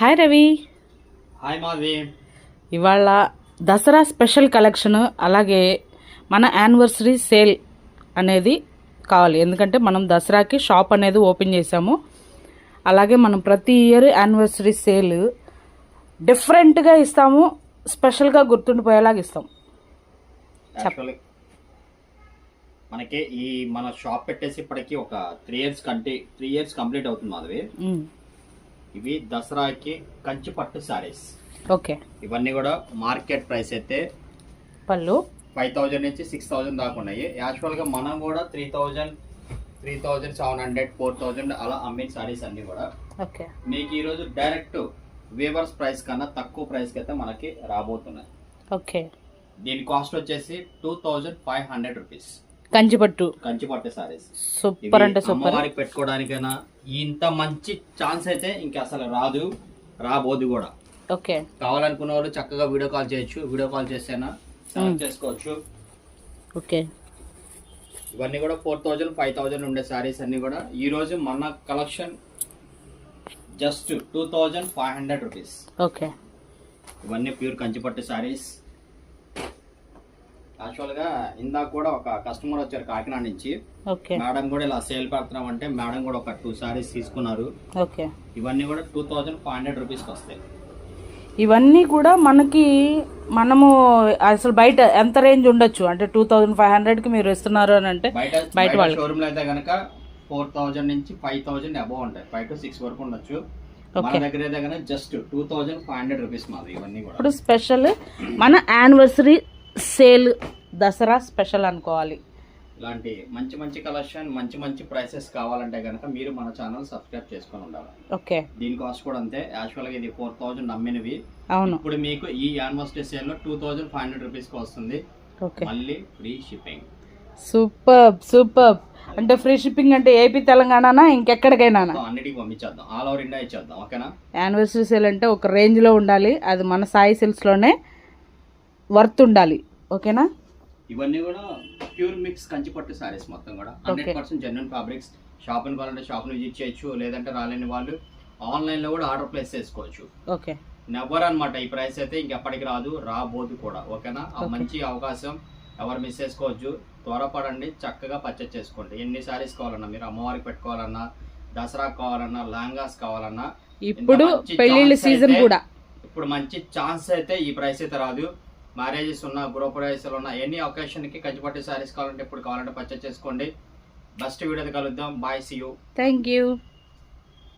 Hi Ravi hi Madhavi ఇవాళ Dasara special collection అలాగే మన యానివర్సరీ సేల్ అనేది కావాలి. ఎందుకంటే మనం దసరాకి షాప్ అనేది ఓపెన్ చేసాము అలాగే మనం ప్రతి ఇయర్ యానివర్సరీ సేల్ డిఫరెంట్గా ఇస్తాము. స్పెషల్గా గుర్తుండిపోయేలాగా ఇస్తాం. యాక్చువల్లీ మనకి ఈ మన షాప్ పెట్టేసి ఇప్పటికి ఒక త్రీ ఇయర్స్ కంటే త్రీ ఇయర్స్ కంప్లీట్ అవుతుంది మాధవి. ఇవి దసరాకి కంచి పట్టు సారీస్ ఓకే. ఇవన్నీ కూడా మార్కెట్ ప్రైస్ అయితే పళ్ళు. ఫైవ్ థౌజండ్ నుంచి సిక్స్ థౌజండ్ దాకా ఉన్నాయి. యాక్చువల్గా మనం కూడా three thousand three thousand seven hundred four thousand అలా అమ్మిన సారీస్ అన్ని కూడా. ఓకే. మీకు ఈరోజు డైరెక్ట్ వేవర్స్ ప్రైస్ కన్నా తక్కువ ప్రైస్కి అయితే మనకి రాబోతున్నాయి. ఓకే. దీని కాస్ట్ వచ్చేసి two thousand five hundred rupees. కంచిపట్టు. కంచి పట్టు సారీస్ సూపర్ అంటే సూపర్. అమ్మవారికి పెట్టుకోవడానికైనా ఇంత మంచి ఛాన్స్ అయితే ఇంకా అసలు రాదు రాబోదు కూడా. ఓకే. కావాలనుకున్న వాళ్ళు చక్కగా వీడియో కాల్ చేయొచ్చు. వీడియో కాల్ సెలెక్ట్ చేసుకోవచ్చు. ఓకే. ఇవన్నీ కూడా ఫోర్ థౌజండ్ ఫైవ్ థౌజండ్ ఉండే సారీస్ అన్ని కూడా. ఈ రోజు మన collection just two thousand five hundred rupees okay. ఇవన్నీ ప్యూర్ కంచిపట్టు సారీస్ యాక్చువల్గా ఇందాక కూడా ఒక కస్టమర్ వచ్చారు కాకినాడ నుంచి. ఓకే. మేడం కూడా ఇలా సేల్ పెడుతున్నాం అంటే మేడం కూడా ఒక టూ సారీస్ తీసుకున్నారు. ఓకే. ఇవన్నీ కూడా టూ థౌజండ్ ఫైవ్ హండ్రెడ్ రూపీస్కి వస్తాయి. ఇవన్నీ కూడా మనకి మనము అసలు బయట ఎంత రేంజ్ ఉండొచ్చు? అంటే టూ థౌజండ్ ఫైవ్ హండ్రెడ్కి మీరు ఇస్తున్నారు అని అంటే బయట వాళ్ళు. షోరూమ్లో అయితే కనుక ఫోర్ థౌజండ్ నుంచి ఫైవ్ థౌజండ్ అబౌవ్ ఉంటాయి. ఫైవ్ టు సిక్స్ వరకు ఉండొచ్చు. మన దగ్గర అయితే కనుక just two thousand five hundred rupees మాది ఇవన్నీ కూడా. ఇప్పుడు స్పెషల్ మన యానివర్సరీ సేల్ దసరా స్పెషల్ అనుకోవాలి. ఇలాంటి మంచి మంచి కలెక్షన్ మంచి మంచి ప్రైసెస్ కావాలంటే కనుక మీరు మన ఛానల్ సబ్స్క్రైబ్ చేసుకొని ఉండాలి. ఓకే. దీని కాస్ట్ కూడా అంతే. యాక్చువల్గా ఇది ఫోర్ థౌజండ్ అమ్మినవి అవును. ఇప్పుడు మీకు ఈ యానివర్సరీ సేల్లో టూ థౌజండ్ ఫైవ్ హండ్రెడ్ రూపీస్కి వస్తుంది. ఓకే. మళ్ళీ ఫ్రీ షిప్పింగ్. Super super. అంటే ఫ్రీ షిప్పింగ్ అంటే ఏపీ తెలంగాణనా ఇంకెక్కడికైనా అన్నిటికి పంపించేద్దాం. ఆల్ ఓవర్ ఇండియా ఇచ్చేద్దాం. ఓకేనా? యానివర్సరీ సేల్ అంటే ఒక రేంజ్లో ఉండాలి. అది మన సాయి సిల్క్స్లోనే వర్త్ ఉండాలి. ఓకేనా? ఇవన్నీ కూడా ప్యూర్ మిక్స్ కంచిపట్టు సారీస్ మొత్తం కూడా. Hundred percent genuine fabrics shop కావాలంటే షాప్ విజిట్ చేయొచ్చు లేదంటే రాలేని వాళ్ళు ఆన్లైన్లో కూడా ఆర్డర్ ప్లేస్ చేసుకోవచ్చు. ఓకే. నెవర్ అన్నమాట ఈ ప్రైస్ అయితే ఇంకెప్పటికి రాదు రాబోదు కూడా. ఓకేనా? ఆ. మంచి అవకాశం. ఎవరు మిస్ చేసుకోవచ్చు. త్వరపడండి చక్కగా పర్చేస్ చేసుకోండి. ఎన్ని సారీస్ కావాలన్నా మీరు అమ్మవారికి పెట్టుకోవాలన్నా దసరా కావాలన్నా లెహంగాస్ కావాలన్నా ఇప్పుడు సీజన్ కూడా. ఇప్పుడు మంచి ఛాన్స్ అయితే ఈ ప్రైస్ అయితే రాదు. మ్యారేజెస్ ఉన్న గృహ ప్రవేశాలు ఉన్న ఎనీ ఒకేషన్కి కంచిపట్టు కావాలంటే ఇప్పుడు కావాలంటే పర్చేస్ చేసుకోండి. బెస్ట్ వీడియోది కలుద్దాం. Bye see you thank you